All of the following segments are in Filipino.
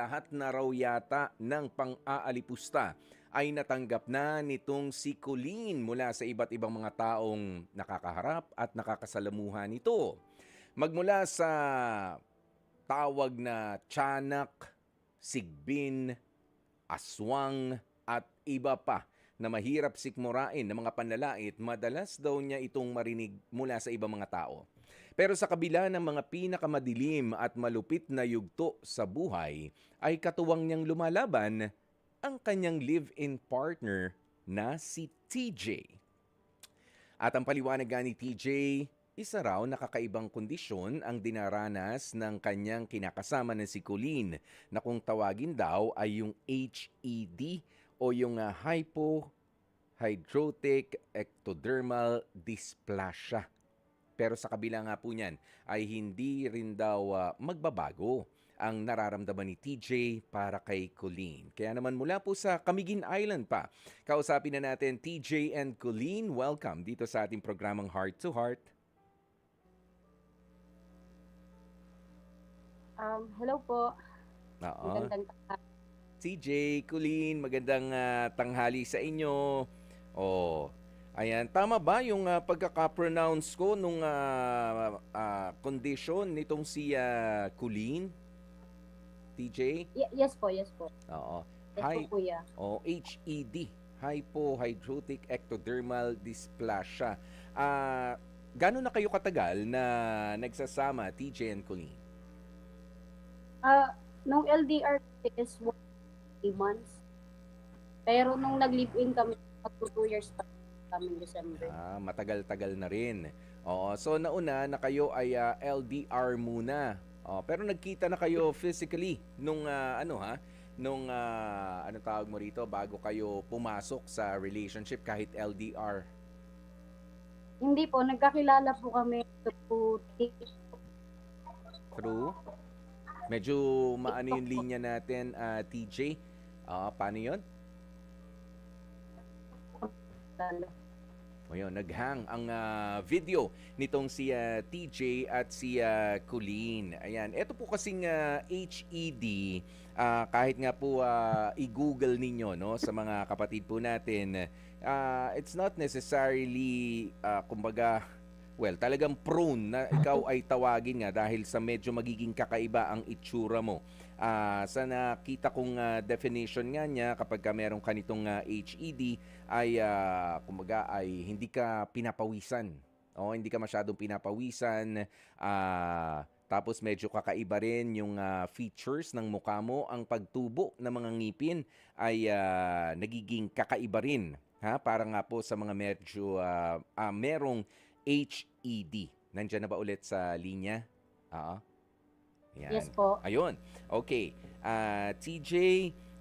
Lahat na raw yata ng pang-aalipusta ay natanggap na nitong si Colleen mula sa iba't ibang mga taong nakakaharap at nakakasalamuhan nito. Magmula sa tawag na tiyanak, sigbin, aswang at iba pa na mahirap sikmurain ng mga panlalait, madalas daw niya itong marinig mula sa ibang mga tao. Pero sa kabila ng mga pinakamadilim at malupit na yugto sa buhay, ay katuwang niyang lumalaban ang kanyang live-in partner na si TJ. At ang paliwanag ni TJ, isa raw na kakaibang kondisyon ang dinaranas ng kanyang kinakasama na si Colleen na kung tawagin daw ay yung HED o yung uh, hypohydrotic ectodermal dysplasia. Pero sa kabila nga po niyan ay hindi rin daw ah, magbabago ang nararamdaman ni TJ para kay Colleen. Kaya naman mula po sa Camiguin Island pa, kausapin na natin TJ and Colleen. Welcome dito sa ating programang Heart to Heart. Um, hello po. Oo. Magandang tanghali. TJ, Colleen, magandang ah, tanghali sa inyo. Oh, ayan. Tama ba yung ah, pagkaka-pronounce ko nung ah, ah, condition nitong si ah, Colleen? TJ? Y- yes po, yes po. Oo. Yes Hi. po, kuya. O HED, hypohydrotic ectodermal dysplasia. Ah, gano'n na kayo katagal na nagsasama, TJ and Colleen? Ah, nung LDR is one three months. Pero nung nag-live-in kami, magto two years pa kami December. Ah, matagal-tagal na rin. Oo, so nauna na kayo ay ah, LDR muna. Oh, pero nagkita na kayo physically nung ah, ano ha, nung ah, ano tawag mo rito bago kayo pumasok sa relationship kahit LDR. Hindi po, nagkakilala po kami through TikTok. True? Medyo maano yung linya natin, ah, TJ. Ah, paano 'yon? O naghang ang ah, video nitong si ah, TJ at si ah, Colleen. Ayan, ito po kasing ah, HED, ah, kahit nga po ah, i-google ninyo no, sa mga kapatid po natin, ah, it's not necessarily, ah, kumbaga, well, talagang prone na ikaw ay tawagin nga dahil sa medyo magiging kakaiba ang itsura mo. Ah, sa nakita kong ah, definition nga niya kapag ka meron ka nitong ah, HED ay ah, kumbaga ay hindi ka pinapawisan. O hindi ka masyadong pinapawisan. Ah, tapos medyo kakaiba rin yung ah, features ng mukha mo. Ang pagtubo ng mga ngipin ay ah, nagiging kakaiba rin. Ha? Para nga po sa mga medyo ah, ah, merong HED. Nandiyan na ba ulit sa linya? Oo. Yan. Yes po. Ayun. Okay. Ah, TJ,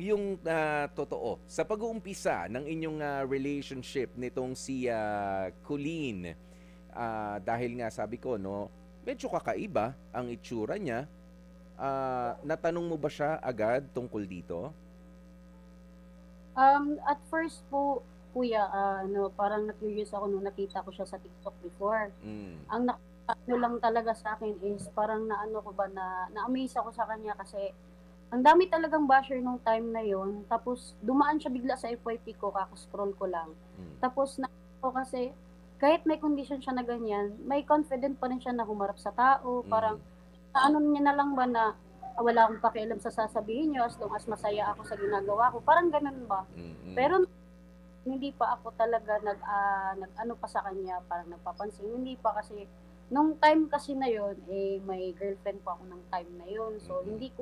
yung ah, totoo, sa pag-uumpisa ng inyong ah, relationship nitong si ah, Colleen, ah, dahil nga sabi ko, no, medyo kakaiba ang itsura niya, ah, natanong mo ba siya agad tungkol dito? Um, at first po, kuya, ah, ano, parang na-curious ako nung nakita ko siya sa TikTok before. Mm. ang nak- ano lang talaga sa akin is parang naano ko ba na na-amaze ako sa kanya kasi ang dami talagang basher nung time na yon tapos dumaan siya bigla sa FYP ko kaka-scroll ko lang Mm. tapos na ko kasi kahit may condition siya na ganyan may confident pa rin siya na humarap sa tao parang ano niya na lang ba na "Ah, wala akong pakialam sa sasabihin niyo as long as masaya ako sa ginagawa ko parang ganun ba Mm, mm. pero hindi pa ako talaga nag ah, nag ano pa sa kanya, parang nagpapansin. Hindi pa kasi nung time kasi na yon eh may girlfriend pa ako nung time na yon. So Mhm. hindi ko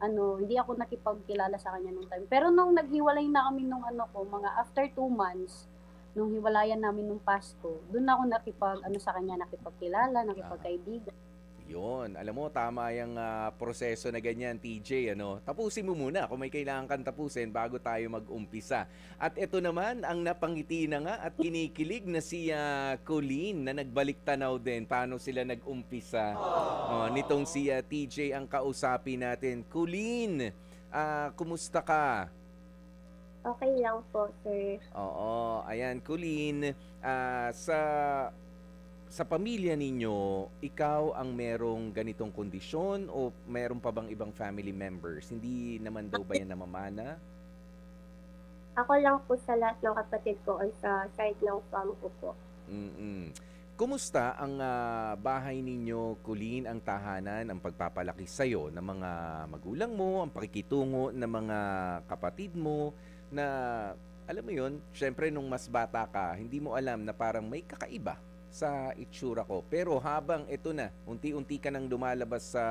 ano, hindi ako nakipagkilala sa kanya nung time. Pero nung naghiwalay na kami nung ano ko, mga after two months, nung hiwalayan namin nung Pasko, doon ako nakipag ano sa kanya, nakipagkilala, nakipagkaibigan. Yun, alam mo, tama yung ah, proseso na ganyan, TJ. Ano? Tapusin mo muna kung may kailangan kang tapusin bago tayo mag-umpisa. At ito naman, ang napangiti na nga at kinikilig na si ah, Colleen na nagbalik tanaw din paano sila nag-umpisa. Oh, nitong si ah, TJ ang kausapin natin. Colleen, ah, kumusta ka? Okay lang po, sir. Oo, ayan, Colleen, ah, sa sa pamilya ninyo, ikaw ang merong ganitong kondisyon o meron pa bang ibang family members? Hindi naman daw ba yan namamana? Ako lang po sa lahat ng kapatid ko or sa side ng fam ko po. Mm-mm. Kumusta ang ah, bahay ninyo, Colleen, ang tahanan, ang pagpapalaki sa'yo ng mga magulang mo, ang pakikitungo ng mga kapatid mo na, alam mo yon syempre nung mas bata ka, hindi mo alam na parang may kakaiba sa itsura ko. Pero habang ito na, unti-unti ka nang lumalabas sa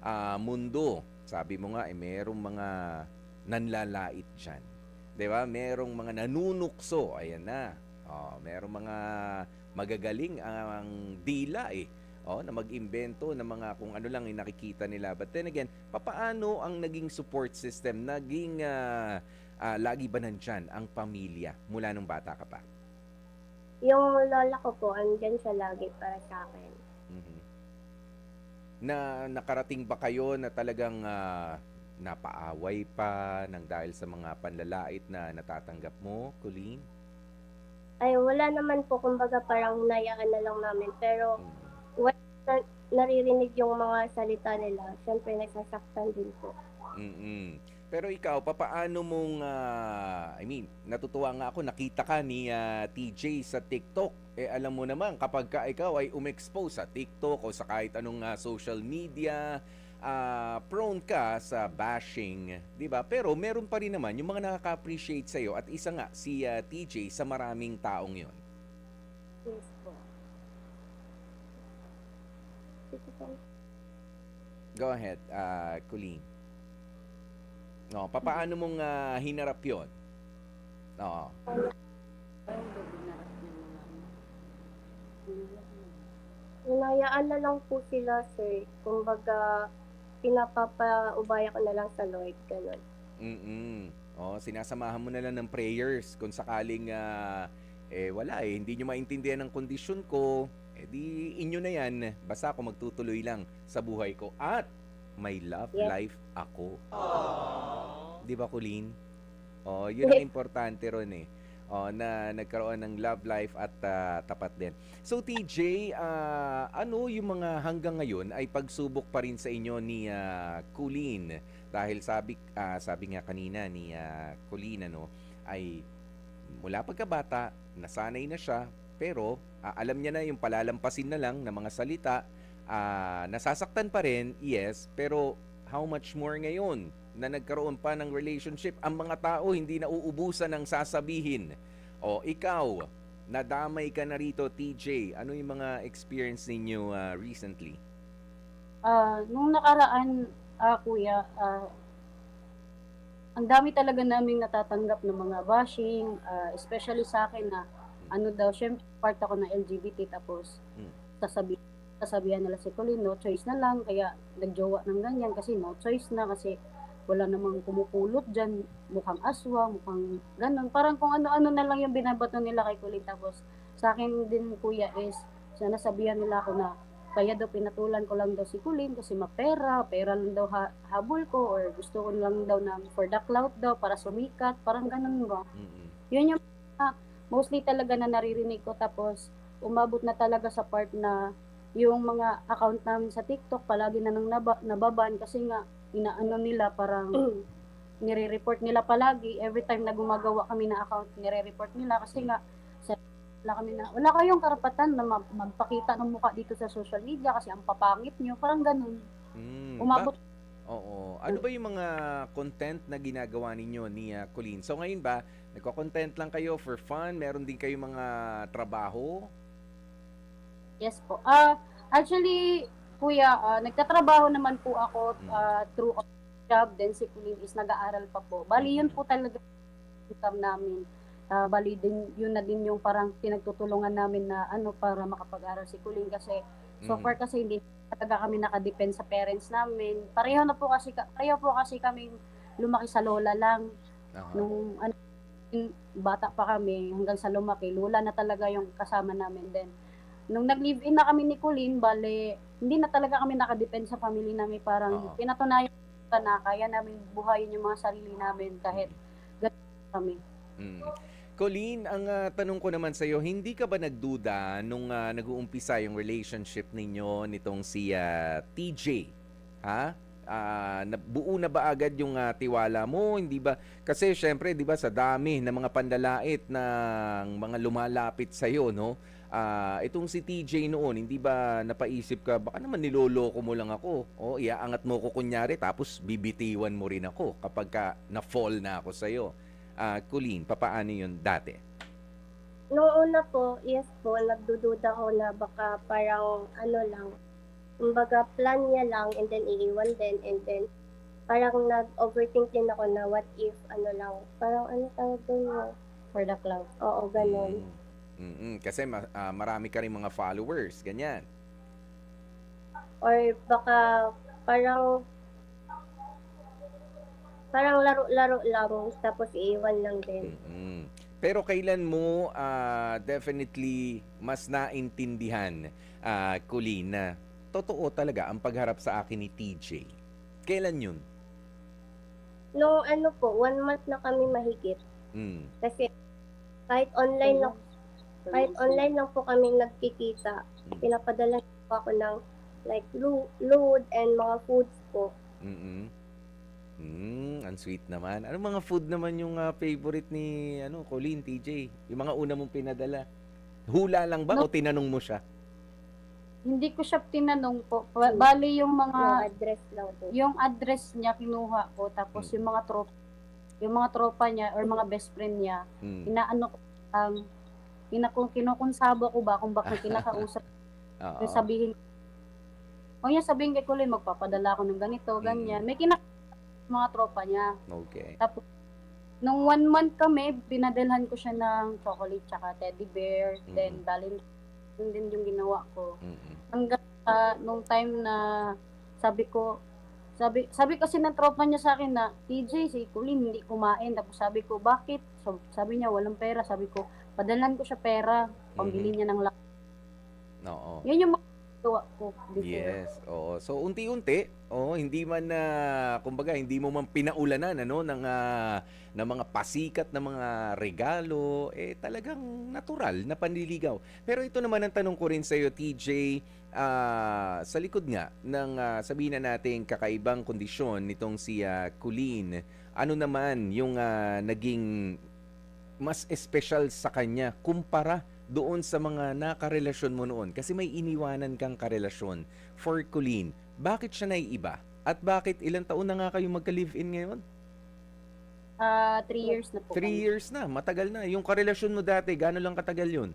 ah, mundo, sabi mo nga, eh, merong mga nanlalait dyan. ba? Merong mga nanunukso, ayan na. Oh, merong mga magagaling ang dila eh. Oh, na mag-imbento ng mga kung ano lang yung nakikita nila. But then again, papaano ang naging support system? Naging ah, ah, lagi ba nandyan ang pamilya mula nung bata ka pa? Yung lola ko po, andyan siya lagi para sa akin. Mhm. Na nakarating ba kayo na talagang ah, napaaway pa ng dahil sa mga panlalait na natatanggap mo, Colleen? Ay, wala naman po, kumbaga parang nayaan na lang namin. Pero Mm. naririnig yung mga salita nila, syempre nasasaktan din po. Mm-mm. Pero ikaw, papaano mong, ah, I mean, natutuwa nga ako, nakita ka ni ah, TJ sa TikTok. Eh, alam mo naman, kapag ka ikaw ay umexpose sa TikTok o sa kahit anong ah, social media, ah, prone ka sa bashing, di ba? Pero meron pa rin naman yung mga nakaka-appreciate sa'yo at isa nga, si ah, TJ sa maraming taong yon. Yes po. Go ahead, uh, Colleen. No, papaano mong ah, hinarap yon? Oo. Hinayaan na lang po sila, sir. Kumbaga, pinapapaubaya ko na lang sa Lord, ganun. Mm-mm. Oh, sinasamahan mo na lang ng prayers kung sakaling ah, eh wala eh, hindi nyo maintindihan ang kondisyon ko, eh di inyo na yan. Basta ako magtutuloy lang sa buhay ko at may love Yes. life ako. Di ba, Colleen? Oh, yun ang importante ron eh. Oh, na nagkaroon ng love life at ah, tapat din. So TJ, ah, ano yung mga hanggang ngayon ay pagsubok pa rin sa inyo ni ah, Colleen dahil sabi ah, sabi nga kanina ni ah, Colleen ano ay mula pagkabata nasanay na siya pero ah, alam niya na yung palalampasin na lang ng mga salita ah, nasasaktan pa rin yes pero how much more ngayon na nagkaroon pa ng relationship ang mga tao hindi na uubusan ng sasabihin? O ikaw nadamay ka na rito TJ ano yung mga experience ninyo ah, recently? Ah, nung nakaraan, ah, kuya, ah, ang dami talaga naming natatanggap ng mga bashing, ah, especially sa akin na ano daw, syempre part ako ng LGBT tapos Mm. Sasabi, sasabihan nila si Colleen, no choice na lang, kaya nagjowa ng ganyan kasi no choice na kasi wala namang kumupulot dyan, mukhang aswa, mukhang ganun. Parang kung ano-ano na lang yung binabato nila kay Colleen. Tapos sa akin din kuya is, sinasabihan nila ako na kaya daw pinatulan ko lang daw si Colleen kasi mapera, pera lang daw ha- habol ko or gusto ko lang daw na for the clout daw para sumikat, parang ganun ba. Mm-mm. Yun yung ah, mostly talaga na naririnig ko tapos umabot na talaga sa part na yung mga account namin sa TikTok palagi na nang naba, nababan kasi nga inaano nila parang nire-report nila palagi every time na gumagawa kami na account nire-report nila kasi nga sa wala kami na wala kayong karapatan na ma- magpakita ng mukha dito sa social media kasi ang papangit nyo parang ganun Mm, umabot ba- Oo. Ano ba yung mga content na ginagawa ninyo ni uh, Colleen? So ngayon ba, nagko-content lang kayo for fun? Meron din kayo mga trabaho? Yes po. Ah, actually, kuya, ah, nagtatrabaho naman po ako ah, through a job, then si Kulin is nag-aaral pa po. Bali, yun po talaga income namin. Ah, bali, din, yun na din yung parang pinagtutulungan namin na ano para makapag-aral si Kulin kasi so Mm. far kasi hindi talaga kami nakadepend sa parents namin. Pareho na po kasi ka- pareho po kasi kaming lumaki sa lola lang Aha. nung ano, bata pa kami hanggang sa lumaki, lula na talaga yung kasama namin then nung nag-live-in na kami ni Colleen, bale, hindi na talaga kami nakadepend sa family namin. Parang Oo. pinatunayan na kaya namin buhayin yung mga sarili namin kahit ganun kami. Mm. Colleen, ang ah, tanong ko naman sa iyo, hindi ka ba nagduda nung ah, nag-uumpisa yung relationship ninyo nitong si ah, TJ? Ha? Na, buo na ba agad yung ah, tiwala mo? Hindi ba? Kasi syempre, 'di ba, sa dami ng mga pandalait ng mga lumalapit sa iyo, no? Ah, itong si TJ noon, hindi ba napaisip ka, baka naman niloloko mo lang ako. O, iaangat mo ko kunyari, tapos bibitiwan mo rin ako kapag ka na-fall na ako sa iyo. Ah, Colleen, papaano yun dati? Noong una po, yes po, nagdududa ko na baka parang ano lang, kumbaga plan niya lang and then iiwan din and then parang nag-overthink din ako na what if ano lang, parang ano tawag doon mo? For the cloud. Oo, ganun. Mm. Mm-mm. Kasi ma- ah, marami ka rin mga followers, ganyan. Or baka parang parang laro-laro lang tapos iiwan lang din. Mm-mm. Pero kailan mo ah, definitely mas naintindihan, uh, Colleen, na totoo talaga ang pagharap sa akin ni TJ? Kailan yun? No, ano po, one month na kami mahigit. Mm. Kasi kahit online lang, kahit online lang po kami nagkikita, pinapadala niyo po ako ng like lo- load and mga foods po. Mm-mm. Mm, ang sweet naman. Ano mga food naman yung ah, favorite ni ano, Colleen, TJ? Yung mga una mong pinadala. Hula lang ba o No. tinanong mo siya? Hindi ko siya tinanong po. Ba- Bali yung mga Yung address lang po. yung address niya kinuha ko tapos Mm. yung mga tropa yung mga tropa niya or mga best friend niya Mm. inaano ko ang kinakung kinukonsabo ko ba kung bakit kinakausap Oo. ko sabihin o yan sabihin kay Colin magpapadala ako ng ganito ganyan may kinak mga tropa niya Okay. tapos nung one month kami pinadalhan ko siya ng chocolate tsaka teddy bear then Mm. valentine yun din yung ginawa ko Mm-mm. hanggang sa nung time na sabi ko sabi sabi kasi ng tropa niya sa akin na TJ si Colin hindi kumain tapos sabi ko bakit so, sabi niya walang pera sabi ko padalan ko siya pera pambili niya ng lak Oo. yun yung gawa ko before Yes, oo. So unti-unti, oo, hindi man na kumbaga hindi mo man pinaulanan ano ng ah, ng mga pasikat na mga regalo, eh talagang natural na panliligaw. Pero ito naman ang tanong ko rin sa iyo TJ, ah, sa likod nga ng ah, sabihin na nating kakaibang kondisyon nitong si ah, Colleen, ano naman yung ah, naging mas espesyal sa kanya kumpara doon sa mga nakarelasyon mo noon kasi may iniwanan kang karelasyon for Colleen. Bakit siya naiiba? At bakit ilang taon na nga kayo magka-live-in ngayon? Ah, three years na po Three kami. years na, matagal na. Yung karelasyon mo dati, gaano lang katagal yun?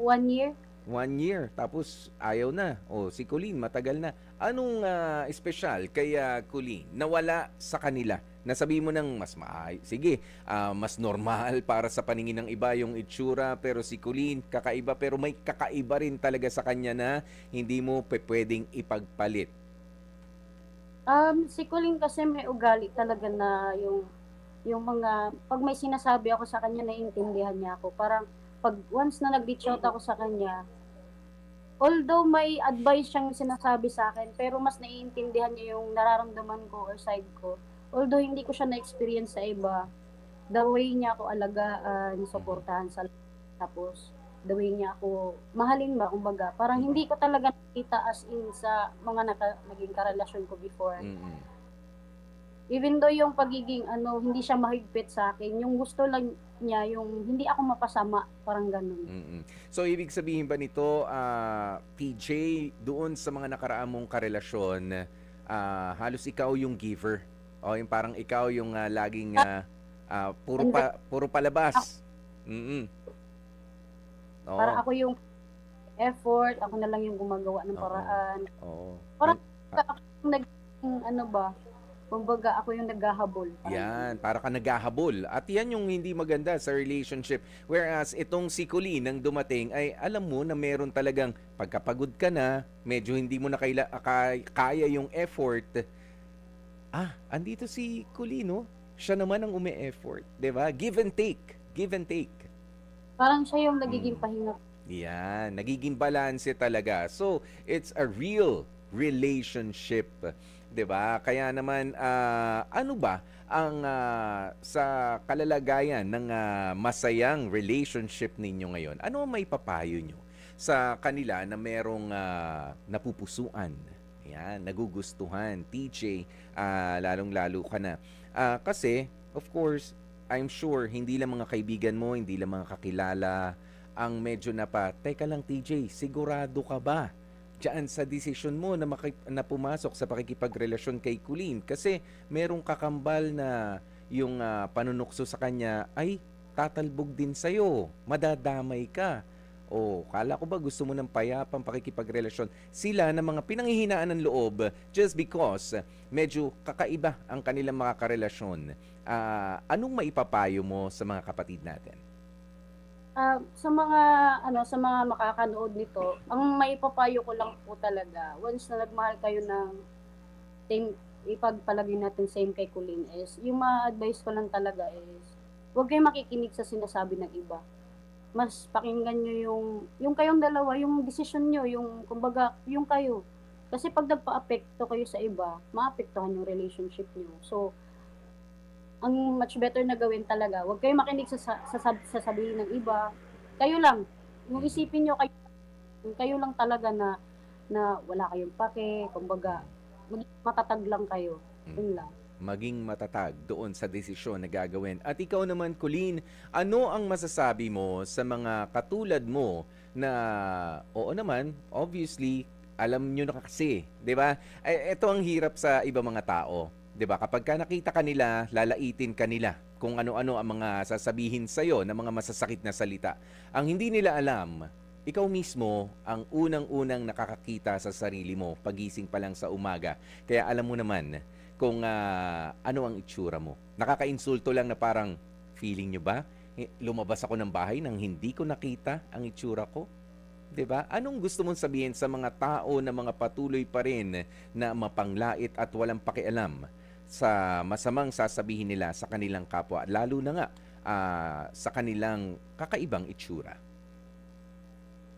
one year One year, tapos ayaw na. O, si Colleen, matagal na. Anong ah, espesyal kaya Colleen, nawala sa kanila? Nasabi mo ng mas maay. Sige, ah, mas normal para sa paningin ng iba yung itsura, pero si Colleen, kakaiba, pero may kakaiba rin talaga sa kanya na hindi mo pwedeng ipagpalit. um si Colin kasi may ugali talaga na yung yung mga pag may sinasabi ako sa kanya naiintindihan niya ako parang pag once na nag-reach out ako sa kanya, although may advice siyang sinasabi sa akin, pero mas naiintindihan niya yung nararamdaman ko or side ko. Although hindi ko siya na-experience sa iba, the way niya ako alagaan, suportahan sa tapos the way niya ako mahalin ba, kumbaga. Parang hindi ko talaga nakita as in sa mga naka, naging karelasyon ko before Mm-mm. even though yung pagiging ano hindi siya mahigpit sa akin yung gusto lang niya yung hindi ako mapasama parang ganun Mm-mm. So, ibig sabihin ba nito, ah, TJ, doon sa mga nakaraan mong karelasyon, ah, halos ikaw yung giver? O yung parang ikaw yung ah, laging ah, ah, puro, pa, puro palabas? Mm-mm. Oo. para ako yung effort ako na lang yung gumagawa ng paraan Oo. Parang- ako yung nag ano ba kumbaga ako yung naghahabol Parang Yan, para ka naghahabol. At yan yung hindi maganda sa relationship. Whereas itong si Colleen nang dumating ay alam mo na meron talagang pagkapagod ka na, medyo hindi mo na kaila, ka- kaya yung effort. Ah, andito si Colleen, no? Siya naman ang umi-effort, 'di ba? Give and take, give and take. parang siya yung nagiging Mm. pahinga Yan, nagiging balanse talaga. So, it's a real relationship. 'Di ba? Kaya naman ah, ano ba ang ah, sa kalalagayan ng ah, masayang relationship ninyo ngayon? Ano ang may papayo nyo sa kanila na merong ah, napupusuan? Yan, nagugustuhan. TJ, ah, lalong-lalo ka na. Ah, kasi, of course, I'm sure, hindi lang mga kaibigan mo, hindi lang mga kakilala, ang medyo na pa, teka lang TJ, sigurado ka ba? Diyan sa desisyon mo na, maki- na pumasok sa pakikipagrelasyon kay Kulin kasi merong kakambal na yung ah, panunukso sa kanya ay tatalbog din sa'yo, madadamay ka. O, kala ko ba gusto mo ng payapang pakikipagrelasyon? Sila na mga pinanghihinaan ng loob just because medyo kakaiba ang kanilang mga karelasyon. Ah, anong maipapayo mo sa mga kapatid natin? Ah, sa mga ano sa mga makakanood nito, ang maipapayo ko lang po talaga, once na nagmahal kayo ng same ipagpalagay natin same kay Kulin is, yung ma-advise ko lang talaga is, huwag kayong makikinig sa sinasabi ng iba. Mas pakinggan nyo yung, yung kayong dalawa, yung decision nyo, yung, kumbaga, yung kayo. Kasi pag nagpa-apekto kayo sa iba, maapektuhan yung relationship nyo. So, ang much better na gawin talaga, huwag kayong makinig sa, sa, sa sasabihin ng iba. Kayo lang. Yung isipin nyo, kayo, kayo lang talaga na na wala kayong pake, kumbaga, maging matatag lang kayo. Yun lang. maging matatag doon sa desisyon na gagawin. At ikaw naman, Colleen, ano ang masasabi mo sa mga katulad mo na, oo naman, obviously, alam nyo na kasi, di ba? Ito ang hirap sa iba mga tao. 'Di ba? Kapag ka nakita kanila, lalaitin kanila kung ano-ano ang mga sasabihin sa iyo na mga masasakit na salita. Ang hindi nila alam, ikaw mismo ang unang-unang nakakakita sa sarili mo pagising pa lang sa umaga. Kaya alam mo naman kung ah, ano ang itsura mo. Nakakainsulto lang na parang feeling nyo ba? Eh, Lumabas ako ng bahay nang hindi ko nakita ang itsura ko? 'Di ba? Anong gusto mong sabihin sa mga tao na mga patuloy pa rin na mapanglait at walang pakialam sa masamang sasabihin nila sa kanilang kapwa, lalo na nga ah, sa kanilang kakaibang itsura?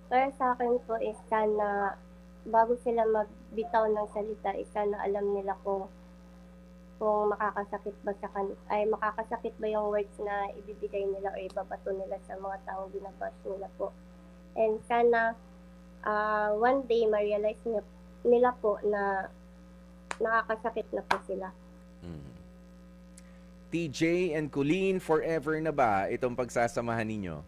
Para sa akin po is sana bago sila magbitaw ng salita is sana alam nila kung kung makakasakit ba sa kan ay makakasakit ba yung words na ibibigay nila o ibabato nila sa mga taong binabash nila po. And sana ah, one day ma-realize nila po na nakakasakit na po sila. Mm. TJ and Colleen, forever na ba itong pagsasamahan ninyo?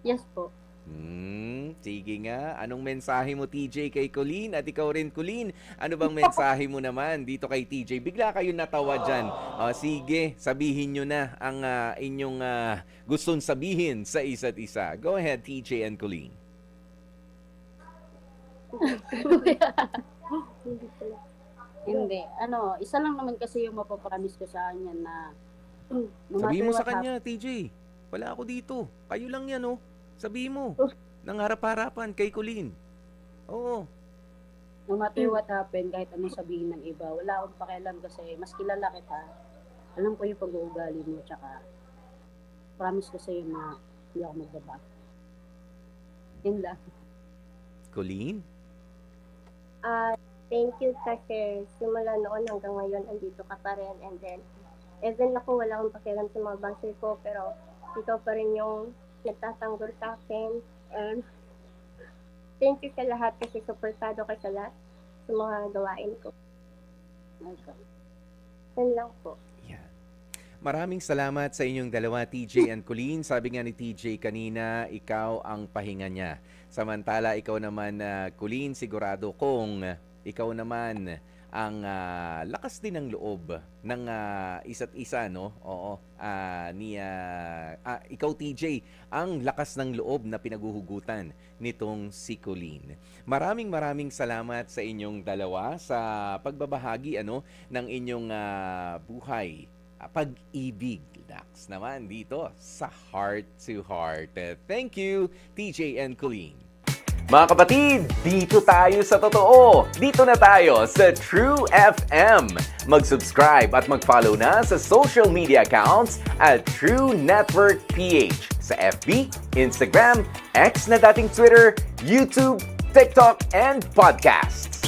Yes po. Hmm, sige nga. Anong mensahe mo TJ kay Colleen at ikaw rin Colleen? Ano bang mensahe mo naman dito kay TJ? Bigla kayo natawa dyan. O, sige, sabihin nyo na ang ah, inyong ah, gustong sabihin sa isa't isa. Go ahead TJ and Colleen. Hindi. Ano, isa lang naman kasi yung mapapromise ko sa kanya na no Sabihin matter mo sa what kanya, TJ. Wala ako dito. Kayo lang yan, oh. Sabihin mo. Oh. Nang harap-harapan kay Colleen. Oo. no matter what happen, kahit anong sabihin ng iba, wala akong pakialam kasi mas kilala kita. Alam ko yung pag-uugali mo, tsaka promise ko sa'yo na hindi ako magbabago. Yun lang. Colleen? Ah, thank you kasi simula noon hanggang ngayon andito ka pa rin and then even ako wala akong pakialam sa mga basher ko pero ikaw pa rin yung nagtatanggol sa akin and thank you sa lahat kasi supportado ka sa lahat sa mga gawain ko. Okay. Yan lang po. Yan. Maraming salamat sa inyong dalawa, TJ and Colleen. Sabi nga ni TJ kanina, ikaw ang pahinga niya. Samantala, ikaw naman, uh, Colleen, sigurado kung ikaw naman ang ah, lakas din ng loob ng ah, isa't isa, no? Oo. ah, ni, ah, ah, ikaw, TJ, ang lakas ng loob na pinaguhugutan nitong si Colleen. Maraming maraming salamat sa inyong dalawa sa pagbabahagi ano ng inyong ah, buhay pag-ibig Dax naman dito sa Heart to Heart. Thank you, TJ and Colleen. Mga kapatid, dito tayo sa totoo. Dito na tayo sa True FM. Mag-subscribe at mag-follow na sa social media accounts at True Network PH sa FB, Instagram, X na dating Twitter, YouTube, TikTok, and podcasts.